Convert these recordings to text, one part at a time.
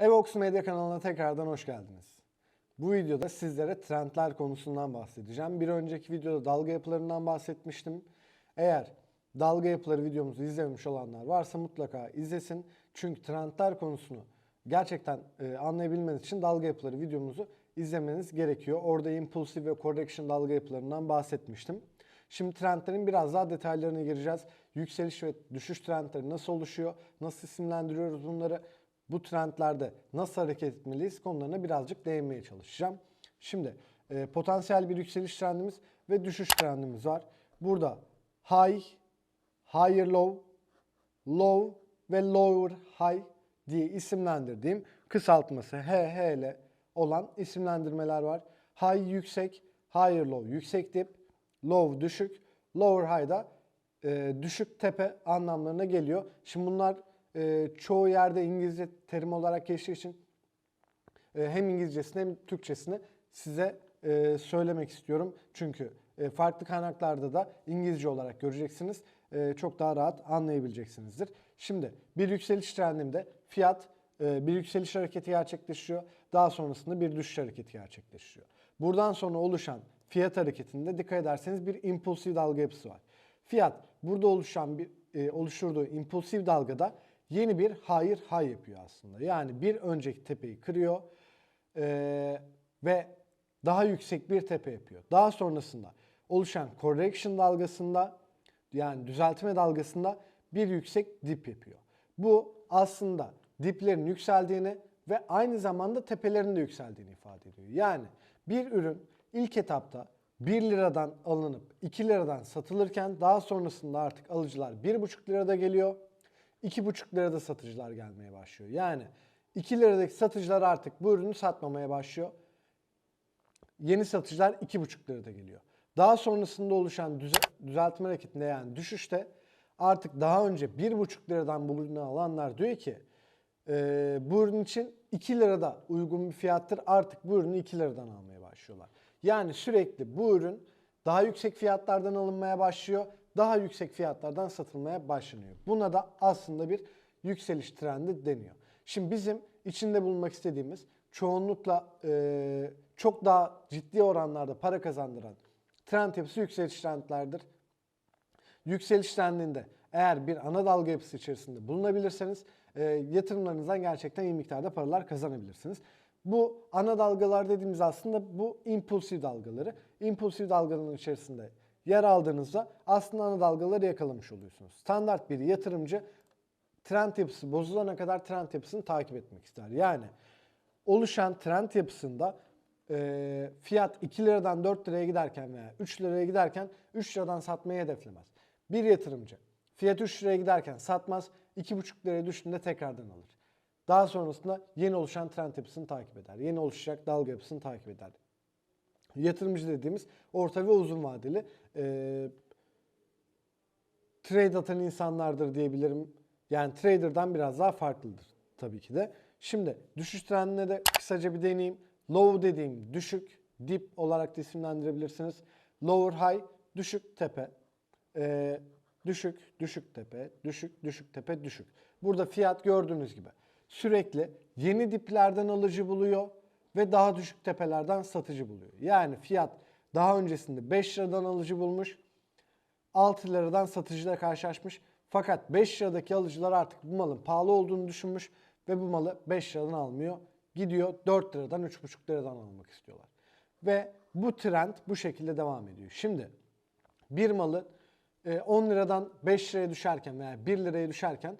Evox Medya kanalına tekrardan hoş geldiniz. Bu videoda sizlere trendler konusundan bahsedeceğim. Bir önceki videoda dalga yapılarından bahsetmiştim. Eğer dalga yapıları videomuzu izlememiş olanlar varsa mutlaka izlesin. Çünkü trendler konusunu gerçekten e, anlayabilmeniz için dalga yapıları videomuzu izlemeniz gerekiyor. Orada impulsif ve correction dalga yapılarından bahsetmiştim. Şimdi trendlerin biraz daha detaylarına gireceğiz. Yükseliş ve düşüş trendleri nasıl oluşuyor? Nasıl isimlendiriyoruz bunları? Bu trendlerde nasıl hareket etmeliyiz konularına birazcık değinmeye çalışacağım. Şimdi e, potansiyel bir yükseliş trendimiz ve düşüş trendimiz var. Burada high, higher low, low ve lower high diye isimlendirdiğim kısaltması HH ile olan isimlendirmeler var. High yüksek, higher low yüksek dip, low düşük, lower high da e, düşük tepe anlamlarına geliyor. Şimdi bunlar e, çoğu yerde İngilizce terim olarak geçtiği için e, hem İngilizcesini hem Türkçesini size e, söylemek istiyorum. Çünkü e, farklı kaynaklarda da İngilizce olarak göreceksiniz. E, çok daha rahat anlayabileceksinizdir. Şimdi bir yükseliş trendinde fiyat e, bir yükseliş hareketi gerçekleşiyor. Daha sonrasında bir düşüş hareketi gerçekleşiyor. Buradan sonra oluşan fiyat hareketinde dikkat ederseniz bir impulsif dalga yapısı var. Fiyat burada oluşan bir e, oluşturduğu impulsif dalgada yeni bir higher high yapıyor aslında. Yani bir önceki tepeyi kırıyor e, ve daha yüksek bir tepe yapıyor. Daha sonrasında oluşan correction dalgasında yani düzeltme dalgasında bir yüksek dip yapıyor. Bu aslında diplerin yükseldiğini ve aynı zamanda tepelerin de yükseldiğini ifade ediyor. Yani bir ürün ilk etapta 1 liradan alınıp 2 liradan satılırken daha sonrasında artık alıcılar 1,5 lirada geliyor. 2,5 lirada satıcılar gelmeye başlıyor. Yani 2 liradaki satıcılar artık bu ürünü satmamaya başlıyor. Yeni satıcılar 2,5 lirada geliyor. Daha sonrasında oluşan düze- düzeltme hareketinde yani düşüşte artık daha önce 1,5 liradan bu ürünü alanlar diyor ki e, bu ürün için 2 lirada uygun bir fiyattır artık bu ürünü 2 liradan almaya başlıyorlar. Yani sürekli bu ürün daha yüksek fiyatlardan alınmaya başlıyor. Daha yüksek fiyatlardan satılmaya başlanıyor. Buna da aslında bir yükseliş trendi deniyor. Şimdi bizim içinde bulunmak istediğimiz çoğunlukla e, çok daha ciddi oranlarda para kazandıran trend yapısı yükseliş trendlerdir. Yükseliş trendinde eğer bir ana dalga yapısı içerisinde bulunabilirseniz e, yatırımlarınızdan gerçekten iyi miktarda paralar kazanabilirsiniz. Bu ana dalgalar dediğimiz aslında bu impulsif dalgaları. İmpulsif dalgaların içerisinde yer aldığınızda aslında ana dalgaları yakalamış oluyorsunuz. Standart bir yatırımcı trend yapısı bozulana kadar trend yapısını takip etmek ister. Yani oluşan trend yapısında e, fiyat 2 liradan 4 liraya giderken veya 3 liraya giderken 3 liradan satmayı hedeflemez. Bir yatırımcı fiyat 3 liraya giderken satmaz, 2,5 liraya düştüğünde tekrardan alır. Daha sonrasında yeni oluşan trend yapısını takip eder. Yeni oluşacak dalga yapısını takip eder. Yatırımcı dediğimiz orta ve uzun vadeli e, trade atan insanlardır diyebilirim. Yani trader'dan biraz daha farklıdır tabii ki de. Şimdi düşüş trendine de kısaca bir deneyeyim. Low dediğim düşük, dip olarak da isimlendirebilirsiniz. Lower high, düşük tepe. Ee, düşük, düşük tepe, düşük, düşük tepe, düşük. Burada fiyat gördüğünüz gibi sürekli yeni diplerden alıcı buluyor ve daha düşük tepelerden satıcı buluyor. Yani fiyat daha öncesinde 5 liradan alıcı bulmuş, 6 liradan satıcıyla karşılaşmış. Fakat 5 liradaki alıcılar artık bu malın pahalı olduğunu düşünmüş ve bu malı 5 liradan almıyor. Gidiyor 4 liradan 3,5 liradan almak istiyorlar. Ve bu trend bu şekilde devam ediyor. Şimdi bir malı e, 10 liradan 5 liraya düşerken veya 1 liraya düşerken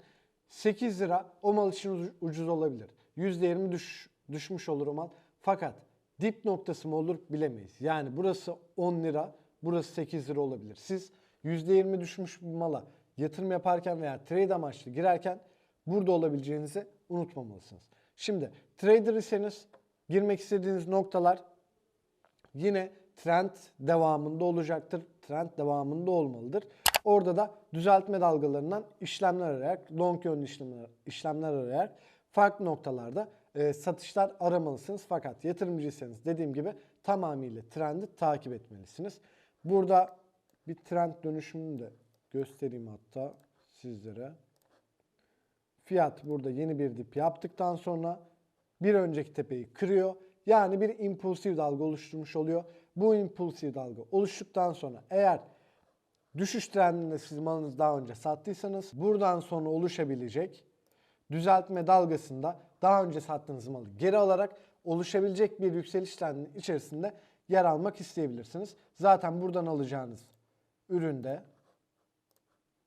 8 lira o mal için ucu- ucuz olabilir. %20 düş, düşmüş olur o mal. Fakat dip noktası mı olur bilemeyiz. Yani burası 10 lira, burası 8 lira olabilir. Siz %20 düşmüş bir mala yatırım yaparken veya trade amaçlı girerken burada olabileceğinizi unutmamalısınız. Şimdi trader iseniz girmek istediğiniz noktalar yine trend devamında olacaktır. Trend devamında olmalıdır. Orada da düzeltme dalgalarından işlemler arayarak, long yönlü işlemler, işlemler arayarak farklı noktalarda e, satışlar aramalısınız. Fakat yatırımcıysanız dediğim gibi tamamıyla trendi takip etmelisiniz. Burada bir trend dönüşümünü de göstereyim hatta sizlere. Fiyat burada yeni bir dip yaptıktan sonra bir önceki tepeyi kırıyor. Yani bir impulsif dalga oluşturmuş oluyor. Bu impulsif dalga oluştuktan sonra eğer düşüş trendinde siz malınızı daha önce sattıysanız buradan sonra oluşabilecek düzeltme dalgasında daha önce sattığınız malı geri alarak oluşabilecek bir yükseliş trendinin içerisinde yer almak isteyebilirsiniz. Zaten buradan alacağınız üründe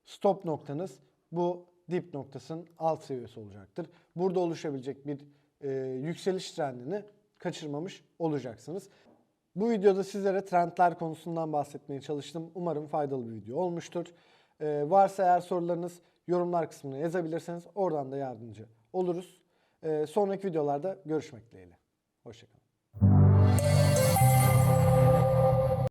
stop noktanız bu dip noktasının alt seviyesi olacaktır. Burada oluşabilecek bir e, yükseliş trendini kaçırmamış olacaksınız. Bu videoda sizlere trendler konusundan bahsetmeye çalıştım. Umarım faydalı bir video olmuştur. E, varsa eğer sorularınız yorumlar kısmına yazabilirseniz oradan da yardımcı oluruz. E, sonraki videolarda görüşmek dileğiyle. Hoşçakalın.